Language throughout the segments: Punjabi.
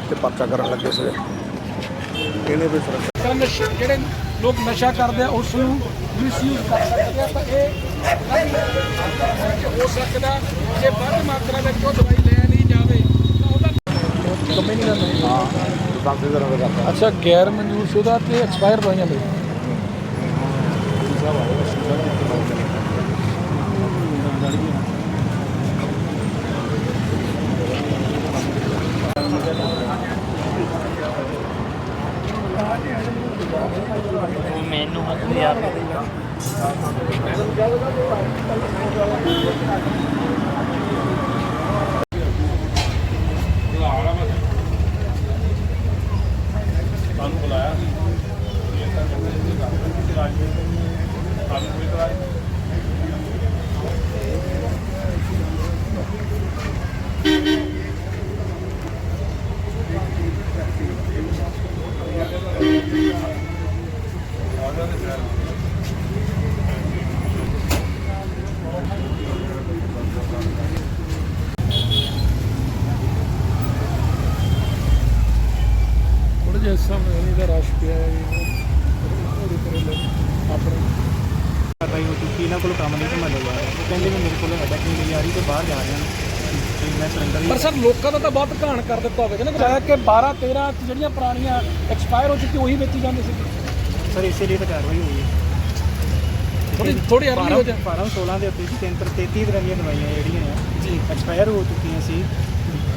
ਤੇ ਪਰਚਾ ਕਰਨ ਲੱਗੇ ਸੀ ਇਹਨੇ ਵੀ ਸੁਰੱਖਿਆ ਜਿਹੜੇ ਲੋਕ ਨਸ਼ਾ ਕਰਦੇ ਆ ਉਸ ਨੂੰ ਮਿਸਯੂਜ਼ ਕਰ ਸਕਦੇ ਆ ਤਾਂ ਇਹ ਹੋ ਸਕਦਾ ਜੇ ਵੱਧ ਮਾਤਰਾ ਵਿੱਚ ਉਹ ਦਵਾਈ ਲੈ ਲਈ ਜਾਵੇ ਤਾਂ ਉਹਦਾ ਕੰਮੇ ਨਹੀਂ ਕਰਨਾ ਹਾਂ। ਲਾਇਸੈਂਸ ਦਾ ਨੰਬਰ ਕਰਦਾ ਅੱਛਾ ਗੈਰ ਮਨਜ਼ੂਰ ਸ਼ੁਦਾ ਤੇ ਐਕਸਪਾਇਰ ਦਵਾਈਆਂ ਲਈ। trabalho. ਹਿੱਸਾ ਮੇਰੀ ਦਾ ਰਸ਼ ਪਿਆ ਹੈ ਉਹਦੇ ਕੋਲ ਆਪਣੇ। ਕਾਰਵਾਈ ਹੋ ਚੁੱਕੀ ਇਹਨਾਂ ਕੋਲ ਕੰਮ ਨਹੀਂ ਸੰਭਾਲਿਆ ਜਾ ਰਿਹਾ ਉਹ ਕਹਿੰਦੇ ਵੀ ਮੇਰੇ ਕੋਲ ਹੈਗਾ ਕਿ ਮੇਰੀ ਯਾਰੀ ਤੋਂ ਬਾਹਰ ਜਾ ਰਿਹਾ ਤੇ ਮੈਂ ਸਰੈਂਡਰ ਹੀ ਪਰ ਸਰ ਲੋਕਾਂ ਦਾ ਤਾਂ ਬਹੁਤ ਘਾਣ ਕਰ ਦਿੱਤਾ ਹੋਵੇਗਾ ਨਾ ਕਿ ਕਿ 12 13 ਜਿਹੜੀਆਂ ਪੁਰਾਣੀਆਂ ਐਕਸਪਾਇਰ ਹੋ ਚੁੱਕੀ ਉਹੀ ਵੇਚੀ ਜਾਂਦੀ ਸੀ। ਸਰ ਇਸੇ ਲਈ ਤਾਂ ਕਾਰਵਾਈ ਹੋਈ ਹੈ। ਥੋੜੀ ਥੋੜੀ ਅਰਲੀ ਹੋ ਜਾ ਫਾਰਮ 16 ਦੇ ਉੱਤੇ ਸੀ 333 ਤਰ੍ਹਾਂ ਦੀਆਂ ਦਵਾਈਆਂ ਜਿਹੜੀਆਂ ਆ ਜੀ। ਐਕਸਪਾਇਰ ਹੋ ਚੁੱਕੀਆਂ ਸੀ।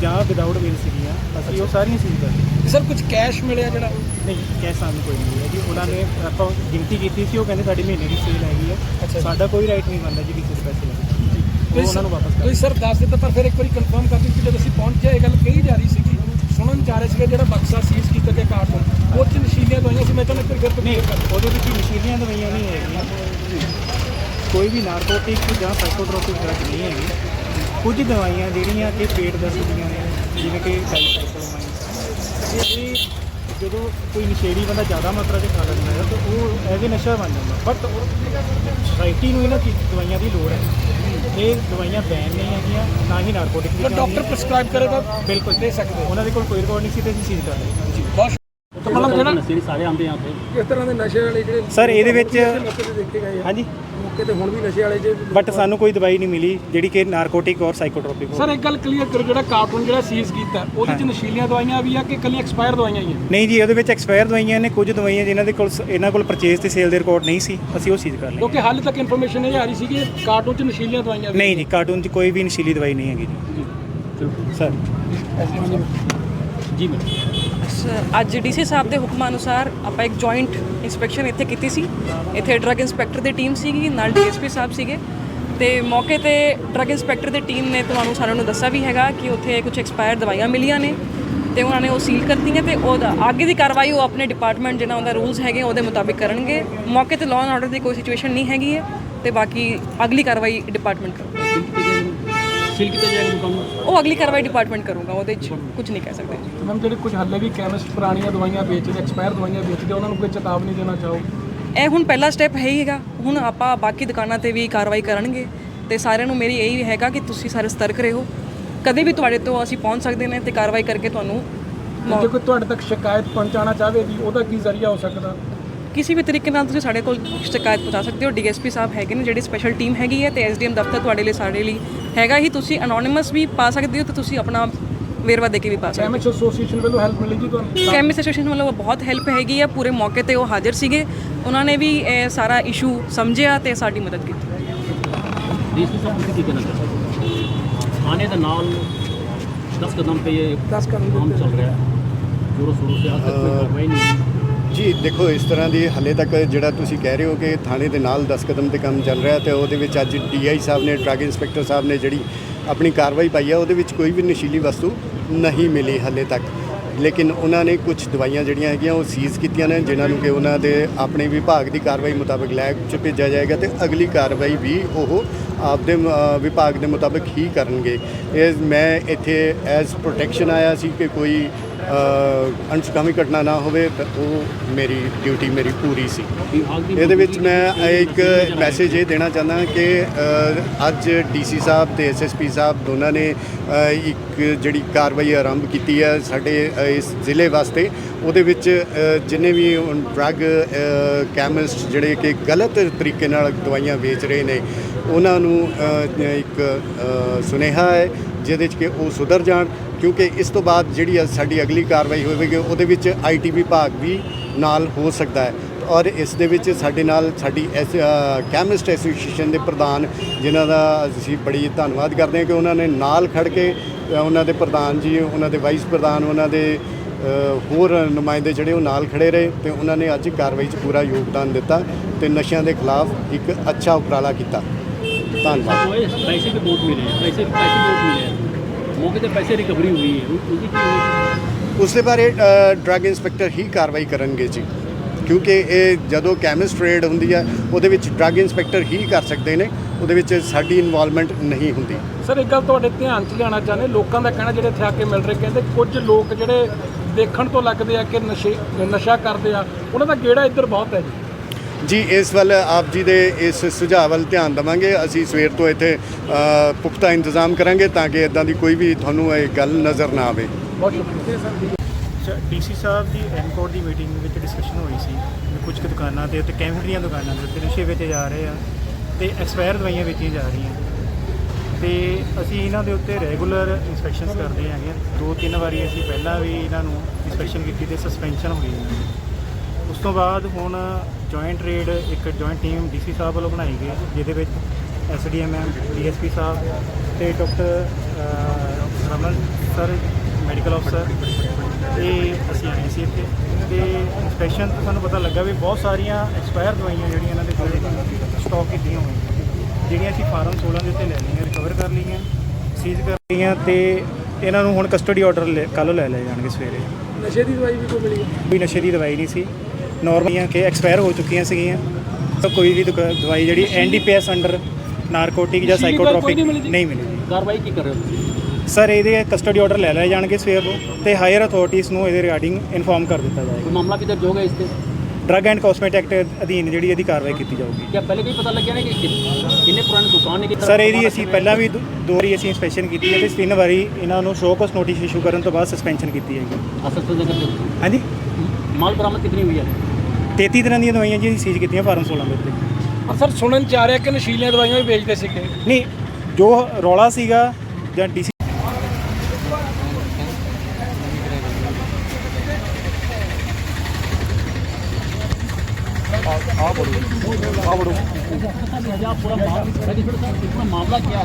ਜਾਂ ਵਿਦਆਊਟ ਬਿਲ ਸੀਗੀਆਂ ਅਸੀਂ ਉਹ ਸਾਰੀਆਂ ਸੀਲ ਕਰ ਦਿੱਤੀਆਂ ਸਰ ਕੁਝ ਕੈਸ਼ ਮਿਲਿਆ ਜਿਹੜਾ? ਨਹੀਂ ਕੈਸ਼ ਸਾਨੂੰ ਕੋਈ ਨਹੀਂ ਹੈ ਜੀ। ਉਹਨਾਂ ਨੇ ਆਪਾਂ ਗਿਣਤੀ ਕੀਤੀ ਸੀ ਉਹ ਕਹਿੰਦੇ ਸਾਡੀ ਮਹੀਨੇ ਦੀ ਸੇਲ ਹੈਗੀ ਅੱਛਾ ਹੈ। ਸਾਡਾ ਕੋਈ ਰਾਈਟ ਨਹੀਂ ਬਣਦਾ ਜੀ ਕਿਸੇ ਦੇ ਪੈਸੇ ਲੈਣ ਦਾ। ਉਹ ਉਹਨਾਂ ਨੂੰ ਵਾਪਸ ਕਰ ਤੁਸੀਂ ਸਰ ਦੱਸ ਦਿੱਤਾ ਪਰ ਫਿਰ ਇੱਕ ਵਾਰੀ ਕਨਫਰਮ ਕਰ ਦਿੱਤੀ ਜਦੋਂ ਅਸੀਂ ਪਹੁੰਚੇ ਇਹ ਗੱਲ ਕਹੀ ਜਾ ਰਹੀ ਸੀਗੀ। ਸੁਣਨ ਜਾ ਰਹੇ ਸੀਗੇ ਜਿਹੜਾ ਬਕਸਾ ਸੀਜ਼ ਕੀਤਾ ਗਿਆ ਕਾਰਟੂਨ ਉਹ ਚ ਨਸ਼ੀਲੀਆਂ ਦਵਾਈਆਂ ਸੀ ਮੈਂ ਚਾਹੁੰਦਾ ਇੱਕ ਵਾਰੀ ਫਿਰ ਤੋਂ ਨਹੀਂ ਕਰ ਉਹਦੇ ਵਿੱਚ ਨਸ਼ੀਲੀਆਂ ਦਵਾਈਆਂ ਨਹੀਂ ਹੈਗੀਆਂ। ਕੋਈ ਵੀ ਨਾਰਕੋਟਿਕ ਜਾਂ ਸਾਈਕੋਟ੍ਰੋਪਿਕ ਡਰਗ ਨਹੀਂ ਹੈਗੀ। ਕੁਝ ਦਵਾਈਆਂ ਜਿਹੜੀਆਂ ਕਿ ਪੇਟ ਦਰਦ ਦੀਆਂ ਨੇ ਜਿਵੇਂ ਕਿ ਸਾਈਕਲੋਮਾਈਨ ਇਹ ਜਦੋਂ ਕੋਈ ਨਸ਼ੇੜੀ ਬੰਦਾ ਜ਼ਿਆਦਾ ਮਾਤਰਾ 'ਚ ਖਾ ਲੈਂਦਾ ਹੈ ਤਾਂ ਉਹ ਐਵੇਂ ਨਸ਼ਾ ਬਣ ਜਾਂਦਾ। ਬਟ ਸੋਸਾਇਟੀ ਨੂੰ ਇਹਨਾਂ ਚੀਜ਼ ਦਵਾਈਆਂ ਦੀ ਲੋੜ ਹੈ। ਇਹ ਦਵਾਈਆਂ ਬੈਨ ਨਹੀਂ ਹੈਗੀਆਂ ਨਾ ਹੀ ਨਾਰਕੋਟਿਕ ਡਾਕਟਰ ਪ੍ਰਸਕ੍ਰਾਈਬ ਕਰੇ ਤਾਂ ਬਿਲਕੁਲ। ਦੇ ਸਕਦੇ ਉਹਨਾਂ ਦੇ ਕੋਲ ਕੋਈ ਰਿਕਾਰਡ ਨਹੀਂ ਸੀ ਤੇ ਅਸੀਂ ਸੀਜ਼ ਕਰ ਲਏ ਜੀ ਬਹੁਤ ਮਤਲਬ ਜਿਹੜਾ ਨਸ਼ੇ ਸਾਰੇ ਆਉਂਦੇ ਆ ਉੱਥੇ। ਕਿਸ ਤਰ੍ਹਾਂ ਦੇ ਨਸ਼ੇ ਵਾਲੇ ਜਿਹੜੇ Sir, ਇਹਦੇ ਵਿੱਚ- ਮੌਕੇ ਤੇ ਦੇਖੇ ਗਏ ਆ? ਹਾਂਜੀ। ਮੌਕੇ ਤੇ ਹੁਣ ਵੀ ਨਸ਼ੇ ਵਾਲੇ ਜੇ ਬਟ ਸਾਨੂੰ ਕੋਈ ਦਵਾਈ ਨਹੀਂ ਮਿਲੀ ਜਿਹੜੀ ਕਿ ਨਾਰਕੋਟਿਕ ਔਰ ਸਾਈਕੋਟ੍ਰੋਪਿਕ ਸਰ ਇੱਕ ਗੱਲ ਕਲੀਅਰ ਕਰੋ ਜਿਹੜਾ ਕਾਰਟੂਨ ਜਿਹੜਾ ਸੀਜ਼ ਕੀਤਾ ਉਹਦੇ ਚ ਨਸ਼ੀਲੀਆਂ ਦਵਾਈਆਂ ਵੀ ਆ ਕਿ ਕੱਲੀ ਐਕਸਪਾਇਰ ਦਵਾਈਆਂ ਹੀ ਆ? ਨਹੀਂ ਜੀ ਉਹਦੇ ਵਿੱਚ ਐਕਸਪਾਇਰ ਦਵਾਈਆਂ ਨੇ ਕੁਝ ਦਵਾਈਆਂ ਜਿਨ੍ਹਾਂ ਦੇ ਕੋਲ ਇਹਨਾਂ ਕੋਲ ਪਰਚੇਸ ਤੇ ਸੇਲ ਦੇ ਰਿਕਾਰਡ ਨਹੀਂ ਸੀ ਅਸੀਂ ਉਹ ਸੀਜ਼ ਕਰ ਲਏ। ਕਿਉਂਕਿ ਹਾਲੇ ਤੱਕ ਇਨਫੋਰਮੇਸ਼ਨ ਇਹ ਆ ਰਹੀ ਸੀ ਕਿ ਕਾਰਟੂਨ ਚ ਨਸ਼ੀਲੀਆਂ ਦਵਾਈਆਂ ਨਹੀਂ ਜੀ ਕਾਰਟੂਨ 'ਚ ਕੋਈ ਵੀ ਨਸ਼ੀਲੀ ਦਵਾਈ ਨਹੀਂ ਹੈਗੀ ਜੀ। ਸਰ ਜੀ ਮੈਂ ਅੱਜ ਡੀਸੀ ਸਾਹਿਬ ਦੇ ਹੁਕਮਾਂ ਅਨੁਸਾਰ ਆਪਾਂ ਇੱਕ ਜੁਆਇੰਟ ਇਨਸਪੈਕਸ਼ਨ ਇੱਥੇ ਕੀਤੀ ਸੀ। ਇੱਥੇ ਡਰੱਗ ਇੰਸਪੈਕਟਰ ਦੀ ਟੀਮ ਸੀਗੀ, ਨਾਲ ਡੀਐਸਪੀ ਸਾਹਿਬ ਸੀਗੇ। ਤੇ ਮੌਕੇ ਤੇ ਡਰੱਗ ਇੰਸਪੈਕਟਰ ਦੀ ਟੀਮ ਨੇ ਤੁਹਾਨੂੰ ਸਾਰਿਆਂ ਨੂੰ ਦੱਸਿਆ ਵੀ ਹੈਗਾ ਕਿ ਉੱਥੇ ਕੁਝ ਐਕਸਪਾਇਰ ਦਵਾਈਆਂ ਮਿਲੀਆਂ ਨੇ ਤੇ ਉਹਨਾਂ ਨੇ ਉਹ ਸੀਲ ਕਰਤੀਆਂ ਤੇ ਉਹਦਾ ਅੱਗੇ ਦੀ ਕਾਰਵਾਈ ਉਹ ਆਪਣੇ ਡਿਪਾਰਟਮੈਂਟ ਜਿਹਨਾਂ ਉਹਦਾ ਰੂਲਸ ਹੈਗੇ ਉਹਦੇ ਮੁਤਾਬਿਕ ਕਰਨਗੇ। ਮੌਕੇ ਤੇ ਲਾਅ ਐਂਡ ਆਰਡਰ ਦੀ ਕੋਈ ਸਿਚੁਏਸ਼ਨ ਨਹੀਂ ਹੈਗੀ ਹੈ ਤੇ ਬਾਕੀ ਅਗਲੀ ਕਾਰਵਾਈ ਡਿਪਾਰਟਮੈਂਟ ਕਰੂਗਾ। ਸੀਲ ਕੀਤਾ ਜਾਏਗਾ ਦੁਕਾਨ ਨੂੰ ਉਹ ਅਗਲੀ ਕਾਰਵਾਈ ਡਿਪਾਰਟਮੈਂਟ ਕਰੂਗਾ ਉਹਦੇ 'ਚ ਕੁਝ ਨਹੀਂ ਕਹਿ ਸਕਦੇ। ਮੈਮ ਜਿਹੜੇ ਕੁਝ ਹਾਲੇ ਵੀ ਕੈਮਿਸਟ ਪੁਰਾਣੀਆਂ ਦਵਾਈਆਂ ਵੇਚਦੇ ਐਕਸਪਾਇਰ ਦਵਾਈਆਂ ਵੇਚਦੇ ਉਹਨਾਂ ਨੂੰ ਕੋਈ ਚੇਤਾਵਨੀ ਦੇਣਾ ਚਾਹੋ? ਇਹ ਹੁਣ ਪਹਿਲਾ ਸਟੈਪ ਹੈ ਹੀ ਹੈਗਾ। ਹੁਣ ਆਪਾਂ ਬਾਕੀ ਦੁਕਾਨਾਂ ਤੇ ਵੀ ਕਾਰਵਾਈ ਕਰਨਗੇ ਤੇ ਸਾਰਿਆਂ ਨੂੰ ਮੇਰੀ ਇਹੀ ਹੈਗਾ ਕਿ ਤੁਸੀਂ ਸਾਰੇ ਸਤਰਕ ਰਹੋ। ਕਦੇ ਵੀ ਤੁਹਾਡੇ ਤੋਂ ਅਸੀਂ ਪਹੁੰਚ ਸਕਦੇ ਨੇ ਤੇ ਕਾਰਵਾਈ ਕਰਕੇ ਤੁਹਾਨੂੰ ਜੇ ਕੋਈ ਤੁਹਾਡੇ ਤੱਕ ਸ਼ਿਕਾਇਤ ਪਹੁੰਚਾਉਣਾ ਚਾਹਵੇ ਵੀ ਉਹਦਾ ਕੀ ਜ਼ਰੀਆ ਹੋ ਸਕਦਾ? ਕਿਸੇ ਵੀ ਤਰੀਕੇ ਨਾਲ ਤੁਸੀਂ ਸਾਡੇ ਕੋਲ ਸ਼ਿਕਾਇਤ ਪਹੁੰਚਾ ਸਕਦੇ ਹੋ। ਡੀਐਸਪੀ ਸਾਹਿਬ ਹੈਗੇ ਨੇ ਜਿਹੜੀ ਸਪੈਸ਼ਲ ਟੀਮ ਹੈਗੀ ਹੈ ਤੇ ਐਸਡੀਐਮ ਦਫ਼ਤਰ ਤੁਹਾਡੇ ਲਈ ਸਾਡੇ ਲਈ ਹੈਗਾ ਹੀ। ਤੁਸੀਂ ਅਨੋਨਿਮਸ ਵੀ ਪਾ ਸਕਦੇ ਹੋ ਤੇ ਤੁਸੀਂ ਆਪਣਾ ਵੇਰਵਾ ਦੇ ਕੇ ਵੀ ਪਾ ਸਕਦੇ ਕੈਮਿਸ ਐਸੋਸੀਏਸ਼ਨ ਵੱਲੋਂ ਹੈਲਪ ਮਿਲੇਗੀ ਤੁਹਾਨੂੰ? ਕੈਮਿਸ ਐਸੋਸੀਏਸ਼ਨ ਵੱਲੋਂ ਬਹੁਤ ਹੈਲਪ ਹੈਗੀ ਆ। ਪੂਰੇ ਮੌਕੇ ਤੇ ਉਹ ਹਾਜ਼ਰ ਸੀਗੇ। ਉਹਨਾਂ ਨੇ ਵੀ ਇਹ ਸਾਰਾ ਇਸ਼ੂ ਸਮਝਿਆ ਤੇ ਸਾਡੀ ਮਦਦ ਕੀਤੀ। ਡੀਸੀ ਸਾਹਿਬ ਤੁਸੀਂ ਕੀ ਕਹਿਣਾ ਚਾਹੁੰਦੇ ਆਨੇ ਦੇ ਨਾਲ 10 ਕਦਮ ਤੇ ਇਹ 10 ਕਦਮ ਚੱਲ ਰਿਹਾ ਹੈ। ਪੂਰਾ ਸ਼ੁਰੂ ਸੇ ਅੱਜ ਤੱਕ ਕੋਈ ਨਹੀਂ ਜੀ, ਦੇਖੋ, ਇਸ ਤਰ੍ਹਾਂ ਦੀ ਹਲੇ ਤੱਕ ਜਿਹੜਾ ਤੁਸੀਂ ਕਹਿ ਰਹੇ ਹੋ ਕਿ ਥਾਣੇ ਦੇ ਨਾਲ 10 ਕਦਮ ਤੇ ਕੰਮ ਚੱਲ ਰਿਹਾ ਤੇ ਉਹਦੇ ਵਿੱਚ ਅੱਜ ਡੀਆਈ ਸਾਹਿਬ ਨੇ, ਡਰੱਗ ਇੰਸਪੈਕਟਰ ਸਾਹਿਬ ਨੇ ਜਿਹੜੀ ਆਪਣੀ ਕਾਰਵਾਈ ਪਾਈ ਹੈ ਉਹਦੇ ਵਿੱਚ ਕੋਈ ਵੀ ਨਸ਼ੀਲੀ ਵਸਤੂ ਨਹੀਂ ਮਿਲੀ ਹਲੇ ਤੱਕ। ਲੇਕਿਨ ਉਹਨਾਂ ਨੇ ਕੁਝ ਦਵਾਈਆਂ ਜਿਹੜੀਆਂ ਹੈਗੀਆਂ, ਉਹ ਸੀਜ਼ ਕੀਤੀਆਂ ਨੇ, ਜਿਨ੍ਹਾਂ ਨੂੰ ਕਿ ਉਹਨਾਂ ਦੇ ਆਪਣੇ ਵਿਭਾਗ ਦੀ ਕਾਰਵਾਈ ਮੁਤਾਬਕ ਲੈਬ 'ਚ ਭੇਜਿਆ ਜਾਏਗਾ ਤੇ ਅਗਲੀ ਕਾਰਵਾਈ ਵੀ ਉਹ ਆਪਦੇ ਵਿਭਾਗ ਦੇ ਮੁਤਾਬਕ ਹੀ ਕਰਨਗੇ। ਇਹ ਮੈਂ ਇੱਥੇ ਐਜ਼ ਪ੍ਰੋਟੈਕਸ਼ਨ ਆਇਆ ਸੀ ਕਿ ਕੋਈ ਅਣਸੁਖਾਵੀ ਘਟਨਾ ਨਾ ਹੋਵੇ ਤਾਂ ਉਹ ਮੇਰੀ ਡਿਊਟੀ ਮੇਰੀ ਪੂਰੀ ਸੀ। ਇਹਦੇ ਵਿੱਚ ਮੈਂ ਇੱਕ ਮੈਸੇਜ ਇਹ ਦੇਣਾ ਚਾਹੁੰਦਾ ਕਿ ਅ, ਅੱਜ ਡੀਸੀ ਸਾਹਿਬ ਤੇ ਐਸਐਸਪੀ ਸਾਹਿਬ ਦੋਨਾਂ ਨੇ ਇੱਕ ਜਿਹੜੀ ਕਾਰਵਾਈ ਆਰੰਭ ਕੀਤੀ ਹੈ ਸਾਡੇ ਇਸ ਜ਼ਿਲ੍ਹੇ ਵਾਸਤੇ। ਉਹਦੇ ਵਿੱਚ ਜਿੰਨੇ ਵੀ ਡਰੱਗ ਕੈਮਿਸਟ ਜਿਹੜੇ ਕਿ ਗਲਤ ਤਰੀਕੇ ਨਾਲ ਦਵਾਈਆਂ ਵੇਚ ਰਹੇ ਨੇ ਉਹਨਾਂ ਨੂੰ ਇੱਕ ਸੁਨੇਹਾ ਹੈ ਜਿਹਦੇ 'ਚ ਕਿ ਉਹ ਸੁਧਰ ਜਾਣ। ਕਿਉਂਕਿ ਇਸ ਤੋਂ ਬਾਅਦ ਜਿਹੜੀ ਸਾਡੀ ਅਗਲੀ ਕਾਰਵਾਈ ਹੋਵੇਗੀ, ਉਹਦੇ ਵਿੱਚ ਆਈਟੀ ਵਿਭਾਗ ਵੀ ਨਾਲ ਹੋ ਸਕਦਾ ਹੈ। ਔਰ ਇਸ ਦੇ ਵਿੱਚ ਸਾਡੇ ਨਾਲ ਸਾਡੀ ਐਸ ਕੈਮਿਸਟ ਐਸੋਸੀਏਸ਼ਨ ਦੇ ਪ੍ਰਧਾਨ, ਜਿਨ੍ਹਾਂ ਦਾ ਅਸੀਂ ਬੜੀ ਧੰਨਵਾਦ ਕਰਦੇ ਹਾਂ ਕਿ ਉਹਨਾਂ ਨੇ ਨਾਲ ਖੜ ਕੇ ਉਹਨਾਂ ਦੇ ਪ੍ਰਧਾਨ ਜੀ, ਉਹਨਾਂ ਦੇ ਵਾਈਸ ਪ੍ਰਧਾਨ, ਉਹਨਾਂ ਦੇ ਹੋਰ ਨੁਮਾਇੰਦੇ ਜਿਹੜੇ ਉਹ ਨਾਲ ਖੜੇ ਰਹੇ ਤੇ ਉਹਨਾਂ ਨੇ ਅੱਜ ਕਾਰਵਾਈ 'ਚ ਪੂਰਾ ਯੋਗਦਾਨ ਦਿੱਤਾ ਤੇ ਨਸ਼ਿਆਂ ਦੇ ਖਿਲਾਫ ਇੱਕ ਅੱਛਾ ਉਪਰਾਲਾ ਕੀਤਾ। ਧੰਨਵਾਦ। ਪੈਸੇ ਵੀ ਬਹੁਤ ਮਿਲੇ, ਪੈਸੇ ਪੈਸੇ ਬਹੁਤ ਮਿਲੇ। ਮੌਕੇ ਤੇ ਪੈਸੇ ਰਿਕਵਰੀ ਹੋਈ ਹੈ। ਉਹਦੀ ਕੀ ਹੋਈ? ਉਸ ਦੇ ਬਾਰੇ ਡਰੱਗ ਇੰਸਪੈਕਟਰ ਹੀ ਕਾਰਵਾਈ ਕਰਨਗੇ ਜੀ। ਕਿਉਂਕਿ ਇਹ ਜਦੋਂ ਕੈਮਿਸਟ ਰੇਡ ਹੁੰਦੀ ਹੈ ਉਹਦੇ ਵਿੱਚ ਡਰੱਗ ਇੰਸਪੈਕਟਰ ਹੀ ਕਰ ਸਕਦੇ ਨੇ ਉਹਦੇ ਵਿੱਚ ਸਾਡੀ ਇਨਵੋਲਵਮੈਂਟ ਨਹੀਂ ਹੁੰਦੀ। ਸਰ ਇੱਕ ਗੱਲ ਤੁਹਾਡੇ ਧਿਆਨ 'ਚ ਲਿਆਣਾ ਚਾਹੁੰਦੇ ਲੋਕਾਂ ਦਾ ਕਹਿਣਾ ਜਿਹੜੇ ਇੱਥੇ ਆ ਕੇ ਮਿਲ ਰਹੇ ਕਹਿੰਦੇ ਕੁਝ ਲੋਕ ਜਿਹੜੇ ਦੇਖਣ ਤੋਂ ਲੱਗਦੇ ਆ ਕਿ ਨਸ਼ੇ ਨਸ਼ਾ ਕਰਦੇ ਆ ਉਹਨਾਂ ਦਾ ਗੇੜਾ ਇੱਧਰ ਬਹੁਤ ਹੈ ਜੀ। ਜੀ, ਇਸ ਵੱਲ ਆਪ ਜੀ ਦੇ ਇਸ ਸੁਝਾਅ ਵੱਲ ਧਿਆਨ ਦੇਵਾਂਗੇ। ਅਸੀਂ ਸਵੇਰ ਤੋਂ ਇੱਥੇ ਪੁਖਤਾ ਇੰਤਜ਼ਾਮ ਕਰਾਂਗੇ ਤਾਂ ਕਿ ਇਦਾਂ ਦੀ ਕੋਈ ਵੀ ਤੁਹਾਨੂੰ ਇਹ ਗੱਲ ਨਜ਼ਰ ਨਾ ਆਵੇ। ਬਹੁਤ ਸ਼ੁਕਰੀਆ ਸਰ ਡੀਸੀ ਸਾਹਿਬ ਦੀ ਐਨਕੋਰ ਦੀ ਮੀਟਿੰਗ ਵਿੱਚ ਡਿਸਕਸ਼ਨ ਹੋਈ ਸੀ। ਵੀ ਕੁਝ ਕੁ ਦੁਕਾਨਾਂ ਤੇ ਉੱਤੇ ਕੈਮੀਕਲ ਦੀਆਂ ਦੁਕਾਨਾਂ ਦੇ ਉੱਤੇ ਨਸ਼ੇ ਵੇਚੇ ਜਾ ਰਹੇ ਆ ਤੇ ਐਕਸਪਾਇਰ ਦਵਾਈਆਂ ਵੇਚੀਆਂ ਜਾ ਰਹੀਆਂ। ਤੇ ਅਸੀਂ ਇਹਨਾਂ ਦੇ ਉੱਤੇ ਰੈਗੂਲਰ ਇਨਸਪੈਕਸ਼ਨਸ ਕਰਦੇ ਹੈਗੇ ਦੋ ਤਿੰਨ ਵਾਰੀ ਅਸੀਂ ਪਹਿਲਾਂ ਵੀ ਇਹਨਾਂ ਨੂੰ ਇਨਸਪੈਕਸ਼ਨ ਕੀਤੀ ਤੇ ਸਸਪੈਂਸ਼ਨ ਹੋਈ ਇਹਨਾਂ ਉਸ ਤੋਂ ਬਾਅਦ ਹੁਣ ਜੁਆਇੰਟ ਰੇਡ ਇੱਕ ਜੁਆਇੰਟ ਟੀਮ ਡੀਸੀ ਸਾਹਿਬ ਵੱਲੋਂ ਬਣਾਈ ਗਈ ਜਿਹਦੇ ਵਿੱਚ ਐਸਡੀਐਮਐਮ ਡੀਐਸਪੀ ਸਾਹਿਬ ਤੇ ਡਾਕਟਰ ਰਮਨ ਸਰ ਮੈਡੀਕਲ ਅਫਸਰ ਇਹ ਅਸੀਂ ਆਏ ਸੀ ਇੱਥੇ। ਤੇ ਇਨਸਪੈਕਸ਼ਨ ਤੋਂ ਸਾਨੂੰ ਪਤਾ ਲੱਗਾ ਵੀ ਬਹੁਤ ਸਾਰੀਆਂ ਐਕਸਪਾਇਰ ਦਵਾਈਆਂ ਜਿਹੜੀਆਂ ਇਹਨਾਂ ਦੇ ਕੋਲ ਸਟਾਕ ਕੀਤੀਆਂ ਹੋਈਆਂ। ਜਿਹੜੀਆਂ ਅਸੀਂ ਫਾਰਮ 16 ਦੇ ਉੱਤੇ ਲੈ ਲਈਆਂ ਰਿਕਵਰ ਕਰ ਲਈਆਂ ਸੀਜ਼ ਕਰ ਲਈਆਂ ਤੇ ਇਹਨਾਂ ਨੂੰ ਹੁਣ ਕਸਟਡੀ ਆਰਡਰ ਕੱਲ੍ਹ ਲੈ ਲਏ ਜਾਣਗੇ ਸਵੇਰੇ। ਨਸ਼ੇ ਦੀ ਦਵਾਈ ਵੀ ਕੋਈ ਮਿਲੀ? ਹੈ ਕੋਈ ਨਸ਼ੇ ਦੀ ਦਵਾਈ ਨਹੀਂ ਸੀ। ਨਾਰਮਲ ਕਿ ਐਕਸਪਾਇਰ ਹੋ ਚੁੱਕੀਆਂ ਸੀਗੀਆਂ। ਤਾਂ ਕੋਈ ਵੀ ਦੁਕਾ- ਦਵਾਈ ਜਿਹੜੀ ਐਨਡੀਪੀਐਸ ਅੰਡਰ ਨਾਰਕੋਟਿਕ ਜਾਂ ਪਿਛਲੀ ਸਾਈਕੋਟ੍ਰੋਪਿਕ ਨਹੀਂ ਮਿਲੀ ਕਾਰਵਾਈ ਕੀ ਕਰ ਸਰ ਇਹਦੇ ਕਸਟਡੀ ਆਰਡਰ ਲੈ ਲਏ ਜਾਣਗੇ ਸਵੇਰ ਨੂੰ ਤੇ ਹਾਇਰ ਅਥਾਰਟੀਜ਼ ਨੂੰ ਇਹਦੇ ਰਿਗਾਰਡਿੰਗ ਇਨਫੋਰਮ ਕਰ ਦਿੱਤਾ ਜਾਏਗਾ। ਮਾਮਲਾ ਵੀ ਦਰਜ ਇਸ ਤੇ? ਡਰੱਗ ਐਂਡ ਕਾਸਮੈਟਿਕ ਐਕਟ ਅਧੀਨ ਜਿਹੜੀ ਇਹਦੀ ਕਾਰਵਾਈ ਕੀਤੀ ਜਾਊਗੀ। ਕਿਆ ਪਹਿਲੇ ਵੀ ਪਤਾ ਲੱਗਿਆ ਨਾ ਕਿ ਕਿੰਨੇ ਪੁਰਾਣੇ ਦੁਕਾਨ ਨੇ ਸਰ ਇਹਦੀ ਅਸੀਂ ਪਹਿਲਾਂ ਵੀ ਦੋ ਦੋ ਵਾਰੀ ਅਸੀਂ ਇਨਸਪੈਕਸ਼ਨ ਕੀਤੀ ਹੈ ਤੇ ਤਿੰਨ ਵਾਰੀ ਇਹਨਾਂ ਨੂੰ ਸ਼ੋਕਸ ਨੋਟਿਸ ਇਸ਼ੂ ਕਰਨ ਤੋਂ ਬਾਅਦ ਸਸਪੈਂਸ਼ਨ ਕੀਤੀ ਹੈਗੀ। ਅਸਲ ਤੋਂ ਜਗਤ ਹਾਂਜੀ? ਮਾਲ ਬਰਾਮਦ ਕਿਤਨੀ ਹੋਈ ਹੈ? 33 ਤਰ੍ਹਾਂ ਦੀਆਂ ਦਵਾਈਆਂ ਜੀ ਸੀਜ਼ ਕੀਤੀਆਂ ਫਾਰਮ 16 ਦੇ ਉੱਤੇ। ਔਰ ਸਰ ਸੁਣਨ ਚ ਆ ਰਿਹਾ ਕਿ ਨਸ਼ੀਲੀਆਂ ਦਵਾਈਆਂ ਵੀ ਵੇਚਦੇ ਸੀਗੇ। ਨਹੀਂ ਜੋ ਰੌਲਾ ਸੀਗਾ ਜਾਂ ਡੀਸੀ ਆ ਬੜੋ ਆ ਬੜੋ ਪੂਰਾ ਮਾਮਲਾ ਕੀ ਹੈ